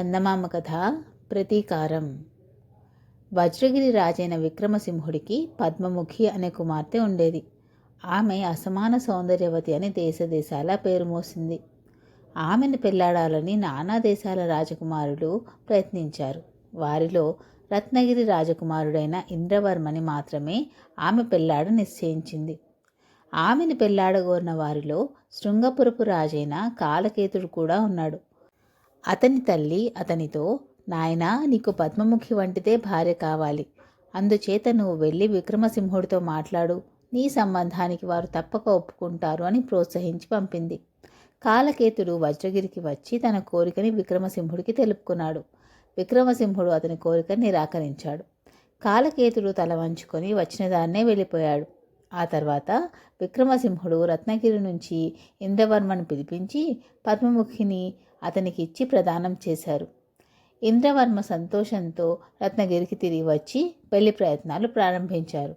చందమామ కథ ప్రతీకారం. వజ్రగిరి రాజైన విక్రమసింహుడికి పద్మముఖి అనే కుమార్తె ఉండేది. ఆమె అసమాన సౌందర్యవతి అని దేశదేశాల పేరు మోసింది. ఆమెను పెళ్ళాడాలని నానా దేశాల రాజకుమారులు ప్రయత్నించారు. వారిలో రత్నగిరి రాజకుమారుడైన ఇంద్రవర్మని మాత్రమే ఆమె పెళ్ళాడ నిశ్చయించింది. ఆమెను పెళ్ళాడగోరిన వారిలో శృంగపురపు రాజైన కాలకేతుడు కూడా ఉన్నాడు. అతని తల్లి అతనితో నాయనా నీకు పద్మముఖి వంటిదే భార్య కావాలి. అందుచేత నువ్వు వెళ్ళి విక్రమసింహుడితో మాట్లాడు. నీ సంబంధానికి వారు తప్పక ఒప్పుకుంటారు అని ప్రోత్సహించి పంపింది. కాలకేతుడు వజ్రగిరికి వచ్చి తన కోరికని విక్రమసింహుడికి తెలుపుకున్నాడు. విక్రమసింహుడు అతని కోరిక నిరాకరించాడు. కాలకేతుడు తల వంచుకొని వచ్చిన దాన్నే వెళ్ళిపోయాడు. ఆ తర్వాత విక్రమసింహుడు రత్నగిరి నుంచి ఇంద్రవర్మను పిలిపించి పద్మముఖిని అతనికి ఇచ్చి ప్రదానం చేశారు. ఇంద్రవర్మ సంతోషంతో రత్నగిరికి తిరిగి వచ్చి పెళ్ళి ప్రయత్నాలు ప్రారంభించారు.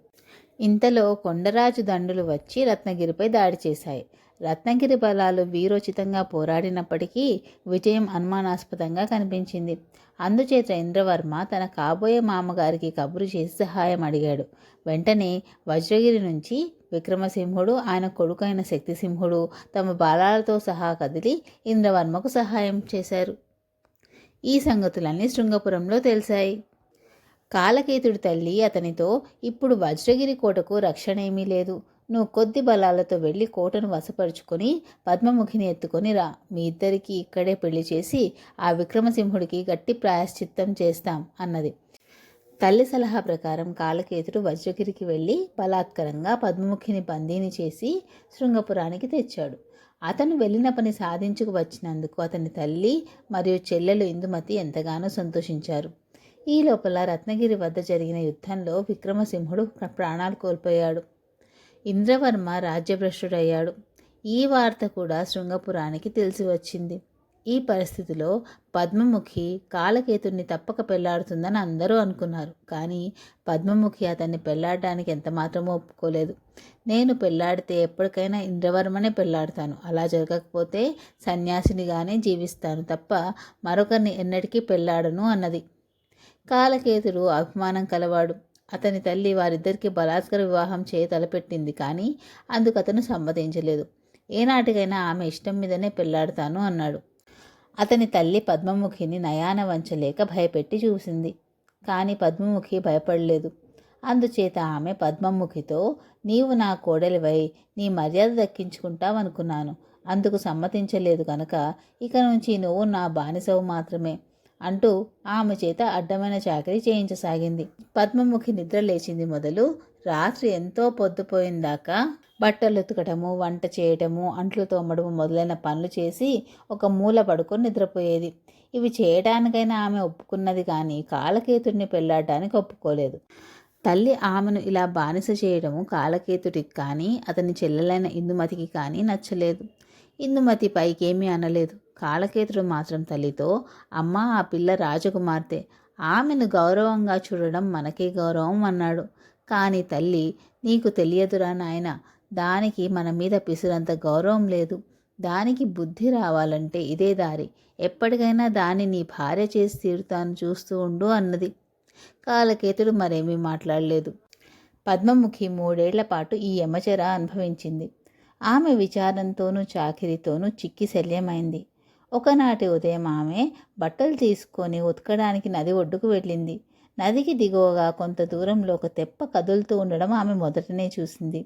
ఇంతలో కొండరాజు దండులు వచ్చి రత్నగిరిపై దాడి చేశాయి. రత్నగిరి బలాలు వీరోచితంగా పోరాడినప్పటికీ విజయం అనుమానాస్పదంగా కనిపించింది. అందుచేత ఇంద్రవర్మ తన కాబోయే మామగారికి కబురు చేసి సహాయం అడిగాడు. వెంటనే వజ్రగిరి నుంచి విక్రమసింహుడు ఆయన కొడుకైన శక్తిసింహుడు తమ బాలాలతో సహా కదిలి ఇంద్రవర్మకు సహాయం చేశారు. ఈ సంగతులన్నీ శృంగపురంలో తెలిసాయి కాలకేతుడి తల్లి అతనితో ఇప్పుడు వజ్రగిరి కోటకు రక్షణ ఏమీ లేదు. నువ్వు కొద్ది బలాలతో వెళ్ళి కోటను వశపరుచుకొని పద్మముఖిని ఎత్తుకొని రా. మీ ఇద్దరికీ ఇక్కడే పెళ్ళి చేసి ఆ విక్రమసింహుడికి గట్టి ప్రాయశ్చిత్తం చేస్తాం అన్నది. తల్లి సలహా ప్రకారం కాలకేతుడు వజ్రగిరికి వెళ్ళి బలాత్కరంగా పద్మముఖిని బందీని చేసి శృంగపురానికి తెచ్చాడు. అతను వెళ్ళిన పని సాధించుకు వచ్చినందుకు అతని తల్లి మరియు చెల్లెలు ఇందుమతి ఎంతగానో సంతోషించారు. ఈ లోపల రత్నగిరి వద్ద జరిగిన యుద్ధంలో విక్రమసింహుడు ప్రాణాలు కోల్పోయాడు. ఇంద్రవర్మ రాజ్యభ్రష్టుడయ్యాడు. ఈ వార్త కూడా శృంగపురానికి తెలిసి వచ్చింది. ఈ పరిస్థితిలో పద్మముఖి కాలకేతుడిని తప్పక పెళ్ళాడుతుందని అందరూ అనుకున్నారు. కానీ పద్మముఖి అతన్ని పెళ్ళాడడానికి ఎంతమాత్రమూ ఒప్పుకోలేదు. నేను పెళ్ళాడితే ఎప్పటికైనా ఇంద్రవర్మనే పెళ్ళాడతాను. అలా జరగకపోతే సన్యాసినిగానే జీవిస్తాను తప్ప మరొకరిని ఎన్నటికీ పెళ్ళాడను అన్నది. కాలకేతుడు అభిమానం కలవాడు. అతని తల్లి వారిద్దరికీ బలాత్కర వివాహం చేయ తలపెట్టింది కానీ అందుకు అతను సమ్మతించలేదు. ఏనాటికైనా ఆమె ఇష్టం మీదనే పెళ్ళాడతాను అన్నాడు. అతని తల్లి పద్మముఖిని నయాన వంచలేక భయపెట్టి చూసింది. కానీ పద్మముఖి భయపడలేదు. అందుచేత ఆమె పద్మముఖితో నీవు నా కోడలివై నీ మర్యాద దక్కించుకుంటావనుకున్నాను. అందుకు సమ్మతించలేదు కనుక ఇక నుంచి నువ్వు నా బానిసవు మాత్రమే. అంటూ ఆమె చేత అడ్డమైన చాకరీ చేయించసాగింది. పద్మముఖి నిద్ర లేచింది మొదలు రాత్రి ఎంతో పొద్దుపోయిందాకా బట్టలు ఉతకటము వంట చేయటము అంట్లు తోమడము మొదలైన పనులు చేసి ఒక మూల పడుకొని నిద్రపోయేది. ఇవి చేయడానికైనా ఆమె ఒప్పుకున్నది కానీ కాలకేతుడిని పెళ్ళాడటానికి ఒప్పుకోలేదు. తల్లి ఆమెను ఇలా బానిస చేయడము కాలకేతుడికి కానీ అతని చెల్లెలైన ఇందుమతికి కానీ నచ్చలేదు. ఇందుమతి పైకేమీ అనలేదు. కాలకేతుడు మాత్రం తల్లితో అమ్మ ఆ పిల్ల రాజకుమార్తె. ఆమెను గౌరవంగా చూడడం మనకే గౌరవం అన్నాడు. కానీ తల్లి నీకు తెలియదురా నాయన. దానికి మన మీద పిసురంత గౌరవం లేదు. దానికి బుద్ధి రావాలంటే ఇదే దారి. ఎప్పటికైనా దాన్ని నీ భార్య చేసి తీరుతాను చూస్తూ ఉండు అన్నది. కాలకేతుడు మరేమీ మాట్లాడలేదు. పద్మముఖి మూడేళ్ళ పాటు ఈ యమచర అనుభవించింది. ఆమె విచారంతోనూ చాకిరితోనూ చిక్కి శల్యమైంది. ఒకనాటి ఉదయం ఆమె బట్టలు తీసుకొని ఉతకడానికి నది ఒడ్డుకు వెళ్ళింది. నదికి దిగువగా కొంత దూరంలో ఒక తెప్ప కదులుతూ ఉండడం ఆమె మొదటనే చూసింది.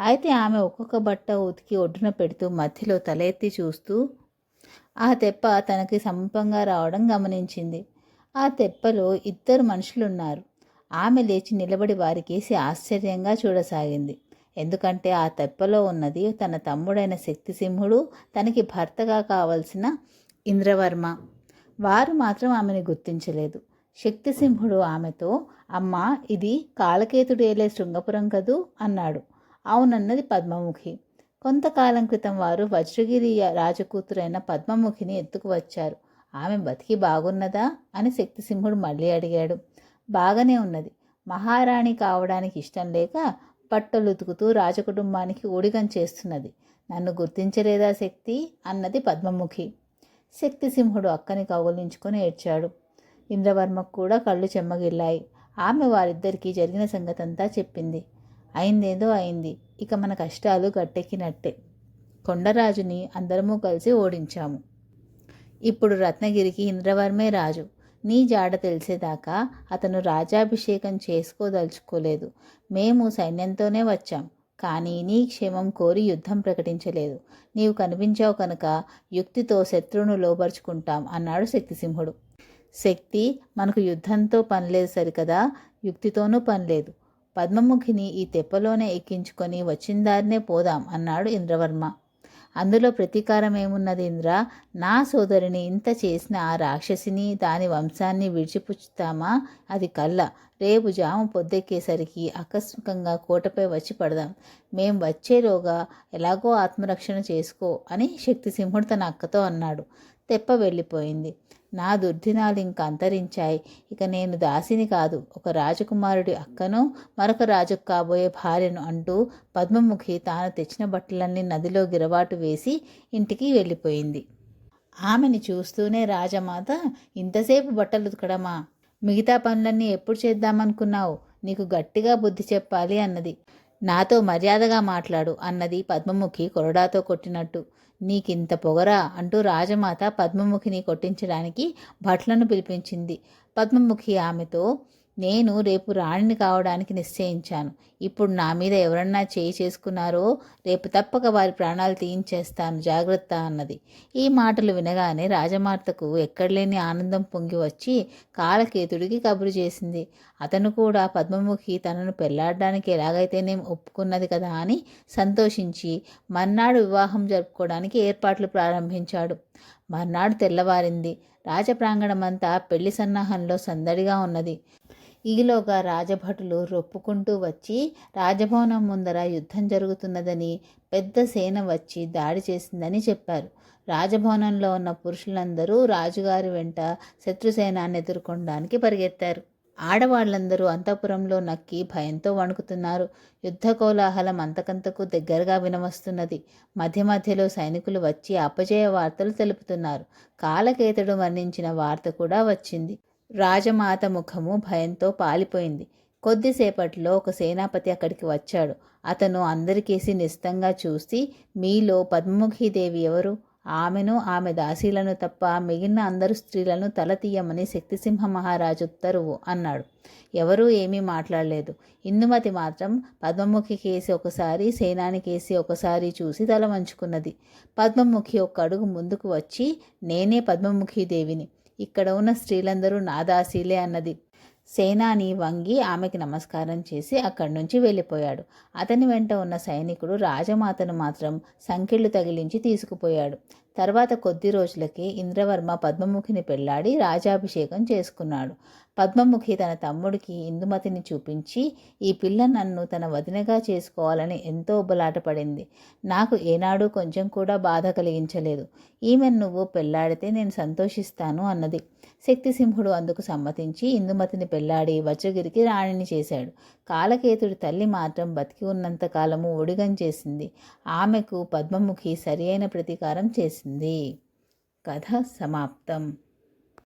అయితే ఆమె ఒక్కొక్క బట్ట ఉతికి ఒడ్డున పెడుతూ మధ్యలో తల ఎత్తి చూస్తూ ఆ తెప్ప తనకి సమీపంగా రావడం గమనించింది. ఆ తెప్పలో ఇద్దరు మనుషులున్నారు. ఆమె లేచి నిలబడి వారికేసి ఆశ్చర్యంగా చూడసాగింది. ఎందుకంటే ఆ తెప్పలో ఉన్నది తన తమ్ముడైన శక్తిసింహుడు తనకి భర్తగా కావలసిన ఇంద్రవర్మ. వారు మాత్రం ఆమెను గుర్తించలేదు. శక్తిసింహుడు ఆమెతో అమ్మ ఇది కాలకేతుడేలే శృంగపురం కదూ? అన్నాడు. అవునన్నది పద్మముఖి. కొంతకాలం క్రితం వారు వజ్రగిరి రాజకూతురైన పద్మముఖిని ఎత్తుకు వచ్చారు. ఆమె బతికి బాగున్నదా? అని శక్తిసింహుడు మళ్ళీ అడిగాడు. బాగానే ఉన్నది. మహారాణి కావడానికి ఇష్టం లేక బట్టలు ఉతుకుతూ రాజకుటుంబానికి ఊడిగం చేస్తున్నది. నన్ను గుర్తించలేదా శక్తి? అన్నది పద్మముఖి. శక్తిసింహుడు అక్కని కౌగులించుకొని ఏడ్చాడు. ఇంద్రవర్మకు కూడా కళ్ళు చెమ్మగిల్లాయి. ఆమె వారిద్దరికీ జరిగిన సంగతంతా చెప్పింది. అయిందేదో అయింది. ఇక మన కష్టాలు గట్టెక్కినట్టే. కొండరాజుని అందరము కలిసి ఓడించాము. ఇప్పుడు రత్నగిరికి ఇంద్రవర్మే రాజు. నీ జాడ తెలిసేదాకా అతను రాజాభిషేకం చేసుకోదలుచుకోలేదు. మేము సైన్యంతోనే వచ్చాం కానీ నీ క్షేమం కోరి యుద్ధం ప్రకటించలేదు. నీవు కనిపించావు కనుక యుక్తితో శత్రువును లోపరుచుకుంటాం అన్నాడు శక్తిసింహుడు. శక్తి మనకు యుద్ధంతో పనిలేదు సరికదా? యుక్తితోనూ పనిలేదు పద్మముఖిని ఈ తెప్పలోనే ఎక్కించుకొని వచ్చిన దారినే పోదాం అన్నాడు ఇంద్రవర్మ. అందులో ప్రతీకారం ఏమున్నది ఇంద్ర? నా సోదరిని ఇంత చేసిన ఆ రాక్షసిని దాని వంశాన్ని విడిచిపుచ్చుతామా? అది కళ్ళ. రేపు జాము పొద్దెక్కేసరికి ఆకస్మికంగా కోటపై వచ్చి పడదాం. మేం వచ్చేలోగా ఎలాగో ఆత్మరక్షణ చేసుకో అని శక్తిసింహుడు తన అక్కతో అన్నాడు. తెప్ప వెళ్ళిపోయింది. నా దుర్దినాలు ఇంక అంతరించాయి. ఇక నేను దాసిని కాదు ఒక రాజకుమారుడి అక్కను మరొక రాజుకు కాబోయే భార్యను అంటూ పద్మముఖి తాను తెచ్చిన బట్టలన్నీ నదిలో గిరవాటు వేసి ఇంటికి వెళ్ళిపోయింది. ఆమెని చూస్తూనే రాజమాత ఇంతసేపు బట్టలు ఉతకడమా? మిగతా పనులన్నీ ఎప్పుడు చేద్దామనుకున్నావు? నీకు గట్టిగా బుద్ధి చెప్పాలి అన్నది. నాతో మర్యాదగా మాట్లాడు అన్నది పద్మముఖి కొరడాతో కొట్టినట్టు. నీకింత పొగరా అంటూ రాజమాత పద్మముఖిని కొట్టించడానికి భట్లను పిలిపించింది. పద్మముఖి ఆమెతో నేను రేపు రాణిని కావడానికి నిశ్చయించాను. ఇప్పుడు నా మీద ఎవరన్నా చేయి చేసుకున్నారో రేపు తప్పక వారి ప్రాణాలు తీయించేస్తాను. జాగ్రత్త అన్నది. ఈ మాటలు వినగానే రాజమార్తకు ఎక్కడలేని ఆనందం పొంగి వచ్చి కాలకేతుడికి కబురు చేసింది. అతను కూడా పద్మముఖి తనను పెళ్ళాడడానికి ఎలాగైతేనే ఒప్పుకున్నది కదా అని సంతోషించి మర్నాడు వివాహం జరుపుకోవడానికి ఏర్పాట్లు ప్రారంభించాడు. మర్నాడు తెల్లవారింది. రాజప్రాంగణమంతా పెళ్ళి సన్నాహంలో సందడిగా ఉన్నది. ఈలోగా రాజభటులు రొప్పుకుంటూ వచ్చి రాజభవనం ముందర యుద్ధం జరుగుతున్నదని పెద్ద సేన వచ్చి దాడి చేసిందని చెప్పారు. రాజభవనంలో ఉన్న పురుషులందరూ రాజుగారి వెంట శత్రుసేనాన్ని ఎదుర్కొనడానికి పరిగెత్తారు. ఆడవాళ్ళందరూ అంతఃపురంలో నక్కి భయంతో వణుకుతున్నారు. యుద్ధ కోలాహలం అంతకంతకు దగ్గరగా వినవస్తున్నది. మధ్య మధ్యలో సైనికులు వచ్చి అపజయ వార్తలు తెలుపుతున్నారు. కాలకేతుడు మరణించిన వార్త కూడా వచ్చింది. రాజమాత ముఖము భయంతో పాలిపోయింది. కొద్దిసేపట్లో ఒక సేనాపతి అక్కడికి వచ్చాడు. అతను అందరికేసి నిస్తంగా చూసి మీలో పద్మముఖీదేవి ఎవరు? ఆమెను ఆమె దాసీలను తప్ప మిగిలిన అందరు స్త్రీలను తల తీయమని శక్తిసింహ మహారాజు ఉత్తరువు అన్నాడు. ఎవరూ ఏమీ మాట్లాడలేదు. ఇందుమతి మాత్రం పద్మముఖి కేసి ఒకసారి సేనాని కేసి ఒకసారి చూసి తల వంచుకున్నది పద్మముఖి ఒక అడుగు ముందుకు వచ్చి నేనే పద్మముఖి దేవిని ఇక్కడ ఉన్న స్త్రీలందరూ నా దాసీలే అన్నది. సేనాని వంగి ఆమెకి నమస్కారం చేసి అక్కడి నుంచి వెళ్ళిపోయాడు. అతని వెంట ఉన్న సైనికుడు రాజమాతను మాత్రం సంకెళ్ళు తగిలించి తీసుకుపోయాడు. తర్వాత కొద్ది రోజులకే ఇంద్రవర్మ పద్మముఖిని పెళ్ళాడి రాజాభిషేకం చేసుకున్నాడు. పద్మముఖి తన తమ్ముడికి ఇందుమతిని చూపించి ఈ పిల్ల నన్ను తన వదినగా చేసుకోవాలని ఎంతో బలాటపడింది. నాకు ఏనాడు కొంచెం కూడా బాధ కలిగించలేదు. ఈమె నువ్వు పెళ్ళాడితే నేను సంతోషిస్తాను అన్నది. శక్తిసింహుడు అందుకు సమ్మతించి ఇందుమతిని పెళ్ళాడి వజ్రగిరికి రాణిని చేశాడు. కాలకేతుడి తల్లి మాత్రం బతికి ఉన్నంత కాలము ఒడిగం చేసింది. ఆమెకు పద్మముఖి సరియైన ప్రతీకారం చేసింది. కథ సమాప్తం